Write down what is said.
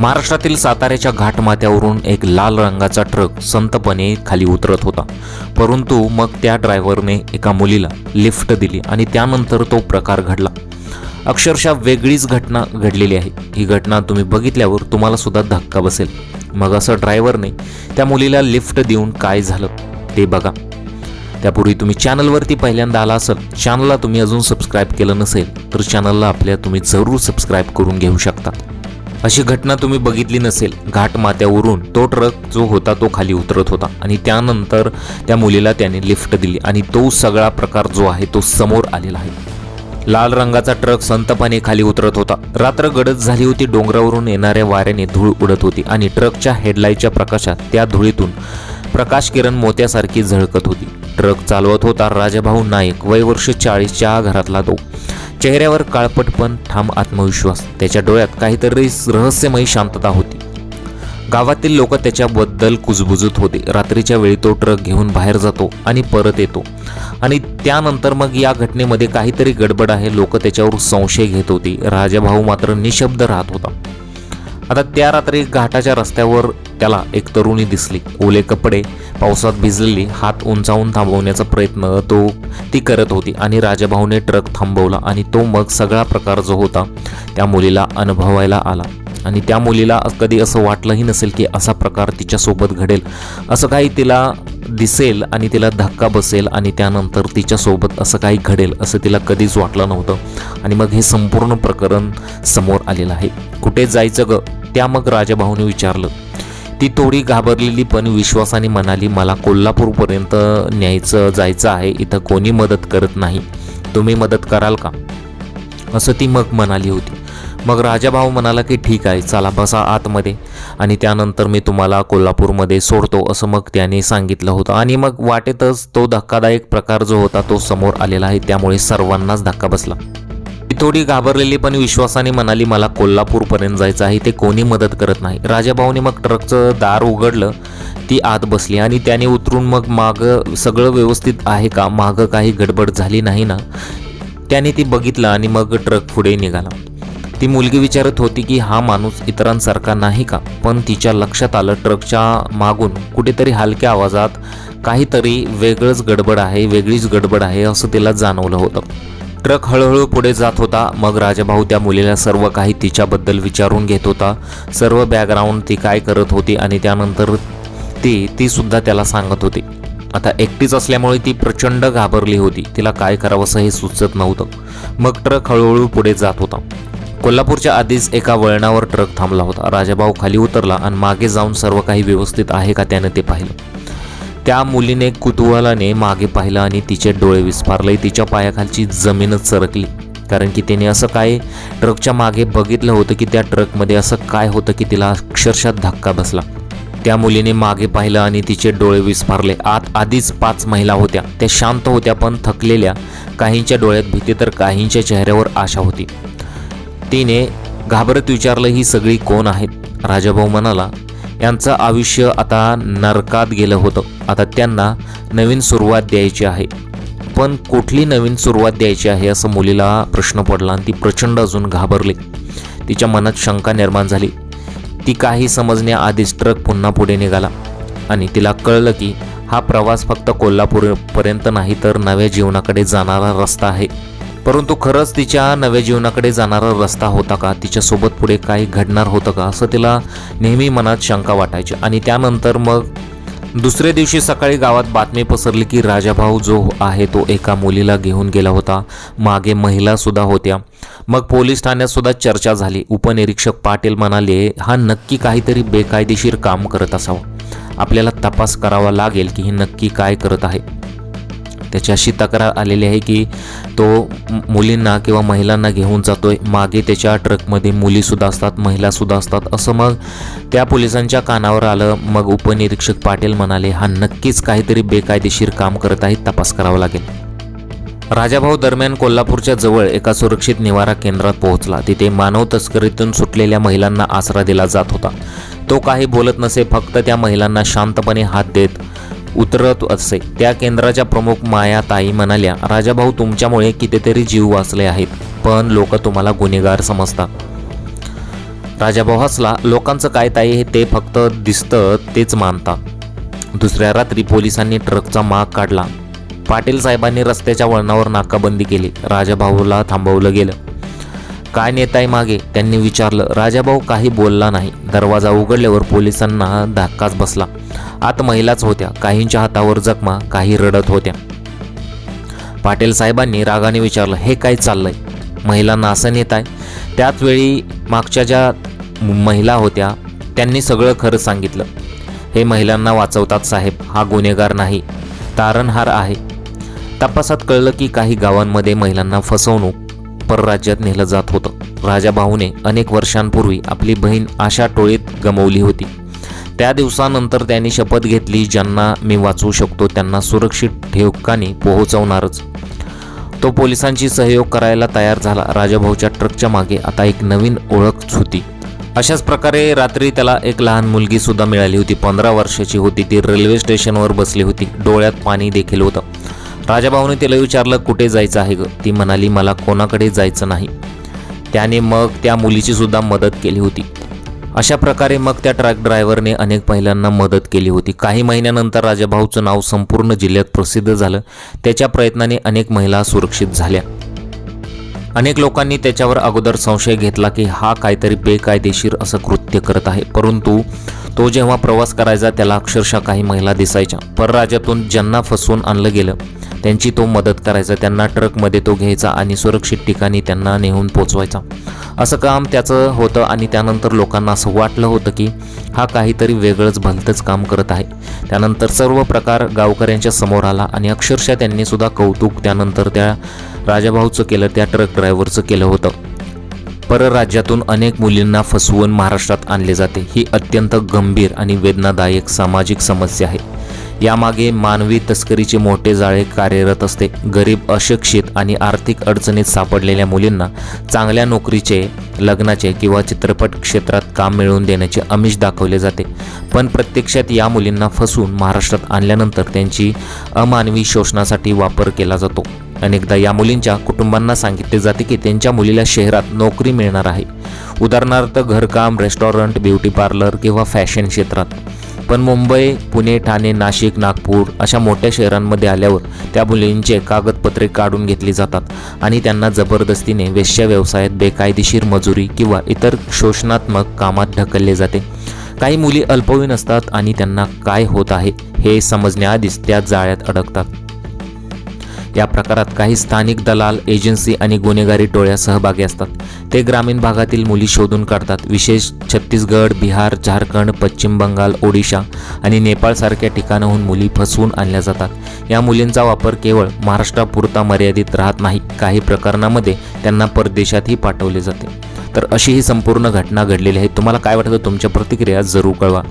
महाराष्ट्रातील साताऱ्याच्या घाटमाथ्यावरून एक लाल रंगाचा ट्रक संतपणे खाली उतरत होता. परंतु मग त्या ड्रायव्हरने एका मुलीला लिफ्ट दिली आणि त्यानंतर तो प्रकार घडला. अक्षरशः वेगळीच घटना घडलेली आहे. ही घटना तुम्ही बघितल्यावर तुम्हाला सुद्धा धक्का बसेल. मग असं ड्रायव्हरने त्या मुलीला लिफ्ट देऊन काय झालं ते बघा. त्यापूर्वी तुम्ही चॅनलवरती पहिल्यांदा आला असाल चॅनलला तुम्ही अजून सबस्क्राईब केलं नसेल तर चॅनलला आपल्या तुम्ही जरूर सबस्क्राईब करून घेऊ शकता. अशी घटना तुम्ही बघितली नसेल घाट माथ्यावरून तो ट्रक जो होता तो खाली उतरत होता. आणि त्यानंतर त्या मुलीला त्याने लिफ्ट दिली आणि तो सगळा प्रकार जो आहे तो समोर आलेला आहे. लाल रंगाचा ट्रक संतपणे खाली उतरत होता. रात्र गडद झाली होती डोंगरावरून येणाऱ्या वाऱ्याने धूळ उडत होती आणि ट्रकच्या हेडलाईटच्या प्रकाशात त्या धुळीतून प्रकाश किरण मोत्यासारखी झळकत होती. ट्रक चालवत होता राजाभाऊ नाईक. वय वर्ष चाळीसच्या घरातला तो. चेहऱ्यावर काळपट पण ठाम आत्मविश्वास. त्याच्या डोळ्यात काहीतरी रहस्यमयी शांतता होती. गावातील लोक त्याच्याबद्दल कुजबुजत होते. रात्रीच्या वेळी तो ट्रक घेऊन बाहेर जातो आणि परत येतो. आणि त्यानंतर मग या घटनेमध्ये काहीतरी गडबड आहे. लोक त्याच्यावर संशय घेत होती. राजाभाऊ मात्र निशब्द राहत होता. आता त्या रात्री घाटाच्या रस्त्यावर त्याला एक तरुणी दिसली. ओले कपडे पावसात भिजलेली हात उंचावून थांबवण्याचा प्रयत्न तो ती करत होती आणि राजाभाऊने ट्रक थांबवला आणि तो मग सगळा प्रकार जो होता त्या मुलीला अनुभवायला आला. आणि त्या मुलीला कधी असं वाटलंही नसेल की असा प्रकार तिच्यासोबत घडेल. असं काही तिला दिसेल आणि तिला धक्का बसेल आणि त्यानंतर तिच्यासोबत असं काही घडेल असं तिला कधीच वाटलं नव्हतं. आणि मग हे संपूर्ण प्रकरण समोर आलेलं आहे. कुठे जायचं ग? त्या मग राजाभाऊने विचारलं ती थोडी घाबरलेली पण विश्वासाने म्हणाली मला कोल्हापूरपर्यंत न्यायचं जायचं आहे इथं कोणी मदत करत नाही. तुम्ही मदत कराल का? असं ती मग म्हणाली होती. मग राजाभाऊ म्हणाला की ठीक आहे चला बसा आतमध्ये आणि त्यानंतर मी तुम्हाला कोल्हापूरमध्ये सोडतो असं मग त्याने सांगितलं होतं. आणि मग वाटेतच तो धक्कादायक प्रकार जो होता तो समोर आलेला आहे त्यामुळे सर्वांनाच धक्का बसला. ती थोडी घाबरलेली पण विश्वासाने म्हणाली मला कोल्हापूरपर्यंत जायचं आहे ते कोणी मदत करत नाही. राजाभाऊने मग ट्रकचं दार उघडलं ती आत बसली आणि त्याने उतरून मग मागं सगळं व्यवस्थित आहे का? मागं काही गडबड झाली नाही ना? त्याने ती बघितलं आणि मग ट्रक पुढे निघाला. ती मुलगी विचारत होती की हा माणूस इतरांसारखा नाही का? पण तिच्या लक्षात आलं ट्रकच्या मागून कुठेतरी हलक्या आवाजात काहीतरी वेगळंच गडबड आहे वेगळीच गडबड आहे असं तिला जाणवलं होतं. ट्रक हळूहळू पुढे जात होता. मग राजाभाऊ त्या मुलीला सर्व काही तिच्याबद्दल विचारून घेत होता. सर्व बॅकग्राऊंड ती काय करत होती आणि त्यानंतर ती तीसुद्धा त्याला सांगत होती. आता एकटीच असल्यामुळे ती प्रचंड घाबरली होती. तिला काय करावंसं हे सुचत नव्हतं. मग ट्रक हळूहळू पुढे जात होता. कोल्हापूरच्या आधीच एका वळणावर ट्रक थांबला होता. राजाभाऊ खाली उतरला आणि मागे जाऊन सर्व काही व्यवस्थित आहे का त्यानं ते पाहिलं. त्या मुलीने कुतूहलाने मागे पाहिलं आणि तिचे डोळे विस्फारले. तिच्या पायाखालची जमीनच सरकली. कारण की तिने असं काय ट्रकच्या मागे बघितलं होतं की त्या ट्रकमध्ये असं काय होतं की तिला अक्षरशः धक्का बसला. त्या मुलीने मागे पाहिलं आणि तिचे डोळे विस्फारले. आत आधीच पाच महिला होत्या. त्या शांत होत्या पण थकलेल्या. काहींच्या डोळ्यात भीती तर काहींच्या चेहऱ्यावर आशा होती. तिने घाबरत विचारलं ही सगळी कोण आहेत? राजाभाऊ म्हणाला यांचं आयुष्य आता नरकात गेलं होतं. आता त्यांना नवीन सुरुवात द्यायची आहे. पण कुठली नवीन सुरुवात द्यायची आहे असं मुलीला प्रश्न पडला आणि ती प्रचंड अजून घाबरली. तिच्या मनात शंका निर्माण झाली. ती काही समजण्याआधीच ट्रक पुन्हा पुढे निघाला आणि तिला कळलं की हा प्रवास फक्त कोल्हापूरपर्यंत नाही तर नव्या जीवनाकडे जाणारा रस्ता आहे. परंतु खरंच तिच्या नव्या जीवनाकडे जाणारा रस्ता होता का? तिच्यासोबत पुढे काही घडणार होतं का? असं तिला नेहमी मनात शंका वाटायची. आणि त्यानंतर मग दुसऱ्या दिवशी सकाळी गावात बातमी पसरली की राजाभाऊ जो आहे तो एका मुलीला घेऊन गेला होता. मागे महिलासुद्धा होत्या. मग पोलीस ठाण्यात सुद्धा चर्चा झाली. उपनिरीक्षक पाटील म्हणाले हा नक्की काहीतरी बेकायदेशीर काम करत असावं. आपल्याला तपास करावा लागेल की ही नक्की काय करत आहे. त्याची अशी तक्रार आलेली आहे की तो मुलींना किंवा महिलांना घेऊन जातो आहे मागे त्याच्या ट्रकमध्ये मुलीसुद्धा असतात महिलासुद्धा असतात. असं मग त्या पोलिसांच्या कानावर आलं. मग उपनिरीक्षक पाटील म्हणाले हा नक्कीच काहीतरी बेकायदेशीर काम करत आहे तपास करावा लागेल. राजाभाऊ दरम्यान कोल्हापूरच्या जवळ एका सुरक्षित निवारा केंद्रात पोहोचला. तिथे मानव तस्करीतून सुटलेल्या महिलांना आसरा दिला जात होता. तो काही बोलत नसे फक्त त्या महिलांना शांतपणे हात देत उतरत असे. त्या केंद्राच्या प्रमुख माया ताई म्हणाल्या राजाभाऊ तुमच्यामुळे कितीतरी जीव वाचले आहेत पण लोक तुम्हाला गुन्हेगार समजतात. राजाभाऊ हसला लोकांचं काय ताई हे ते फक्त दिसतं तेच मानतात. दुसऱ्या रात्री पोलिसांनी ट्रकचा माग काढला. पाटील साहेबांनी रस्त्याच्या वळणावर नाकाबंदी केली. राजाभाऊला थांबवलं गेलं. काय नेताय मागे? त्यांनी विचारलं राजाभाऊ काही बोलला नाही. दरवाजा उघडल्यावर पोलिसांना धक्काच बसला. आत महिलाच होत्या. काहींच्या हातावर जखमा काही रडत होत्या. पाटील साहेबांनी रागाने विचारलं हे काय चाललंय? महिलांना असं नेताय? त्याचवेळी त्याच वेळी मागच्या ज्या महिला होत्या त्यांनी सगळं खरं सांगितलं. हे महिलांना वाचवतात साहेब. हा गुन्हेगार नाही. तारणहार आहे. तपासात कळलं की काही गावांमध्ये महिलांना फसवणूक परराज्यात नेलं जात होतं. राजाभाऊने अनेक वर्षांपूर्वी आपली बहीण आशा टोळीत गमवली होती. त्या दिवसानंतर त्यांनी शपथ घेतली ज्यांना मी वाचवू शकतो त्यांना सुरक्षित ठेवकानी पोहोचवणारच. तो पोलिसांशी सहयोग करायला तयार झाला. राजाभाऊच्या ट्रकच्या मागे आता एक नवीन ओळख होती. अशाच प्रकारे रात्री त्याला एक लहान मुलगी सुद्धा मिळाली होती. पंधरा वर्षाची होती. ती रेल्वे स्टेशनवर बसली होती. डोळ्यात पाणी देखील होतं. राजाभाऊने तिला विचारलं कुठे जायचं आहे ग? ती म्हणाली मला कोणाकडे जायचं नाही. त्याने मग त्या मुलीची सुद्धा मदत केली होती. अशा प्रकारे मग त्या ट्रक ड्रायव्हरने अनेक महिलांना मदत केली होती. काही महिन्यानंतर राजाभाऊचं नाव संपूर्ण जिल्ह्यात प्रसिद्ध झालं. त्याच्या प्रयत्नाने अनेक महिला सुरक्षित झाल्या. अनेक लोकांनी त्याच्यावर अगोदर संशय घेतला की हा काहीतरी बेकायदेशीर असं कृत्य करत आहे. परंतु तो जेव्हा प्रवास करायचा त्याला अक्षरशः काही महिला दिसायच्या. परराज्यातून ज्यांना फसवून आणलं गेलं त्यांची तो मदत करायचा त्यांना ट्रकमध्ये तो घ्यायचा आणि सुरक्षित ठिकाणी त्यांना नेऊन पोचवायचा. असं काम त्याचं होतं आणि त्यानंतर लोकांना असं वाटलं होतं की हा काहीतरी वेगळंच भलतंच काम करत आहे. त्यानंतर सर्व प्रकार गावकऱ्यांच्या समोर आला आणि अक्षरशः त्यांनी सुद्धा कौतुक त्यानंतर त्या राजाभाऊचं केलं त्या ट्रक ड्रायव्हरचं केलं होतं. परराज्यातून अनेक मुलींना फसवून महाराष्ट्रात आणले जाते. ही अत्यंत गंभीर आणि वेदनादायक सामाजिक समस्या आहे. यामागे मानवी तस्करीचे मोठे जाळे कार्यरत असते. गरीब अशिक्षित आणि आर्थिक अडचणीत सापडलेल्या मुलींना चांगल्या नोकरीचे लग्नाचे किंवा चित्रपट क्षेत्रात काम मिळवून देण्याचे आमिष दाखवले जाते. पण प्रत्यक्षात या मुलींना फसवून महाराष्ट्रात आणल्यानंतर त्यांची अमानवी शोषणासाठी वापर केला जातो. अनेकदा या मुलींच्या कुटुंबांना सांगितले जाते की त्यांच्या मुलीला शहरात नोकरी मिळणार आहे. उदाहरणार्थ घरकाम रेस्टॉरंट ब्युटी पार्लर किंवा फॅशन क्षेत्रात. पण मुंबई पुणे ठाणे नाशिक नागपूर अशा मोठ्या शहरांमध्ये आल्यावर त्या मुलींचे कागदपत्रे काढून घेतली जातात आणि त्यांना जबरदस्तीने वेश्या व्यवसायात बेकायदेशीर मजुरी किंवा इतर शोषणात्मक कामात ढकलले जाते. काही मुली अल्पवयीन असतात आणि त्यांना काय होत आहे हे समजण्याआधीच त्या जाळ्यात अडकतात. या प्रकारात काही स्थानिक दलाल एजन्सी आणि गुन्हेगारी टोळ्या सहभागी असतात. ते ग्रामीण भागातील मुली शोधून काढतात. विशेष छत्तीसगड बिहार झारखंड पश्चिम बंगाल ओडिशा आणि नेपाळसारख्या ठिकाणाहून मुली फसवून आणल्या जातात. या मुलींचा वापर केवळ महाराष्ट्रापुरता मर्यादित राहत नाही. काही प्रकरणामध्ये त्यांना परदेशातही पाठवले जाते. तर अशी ही संपूर्ण घटना घडलेली आहे. तुम्हाला काय वाटतं? तुमच्या प्रतिक्रिया जरूर कळवा.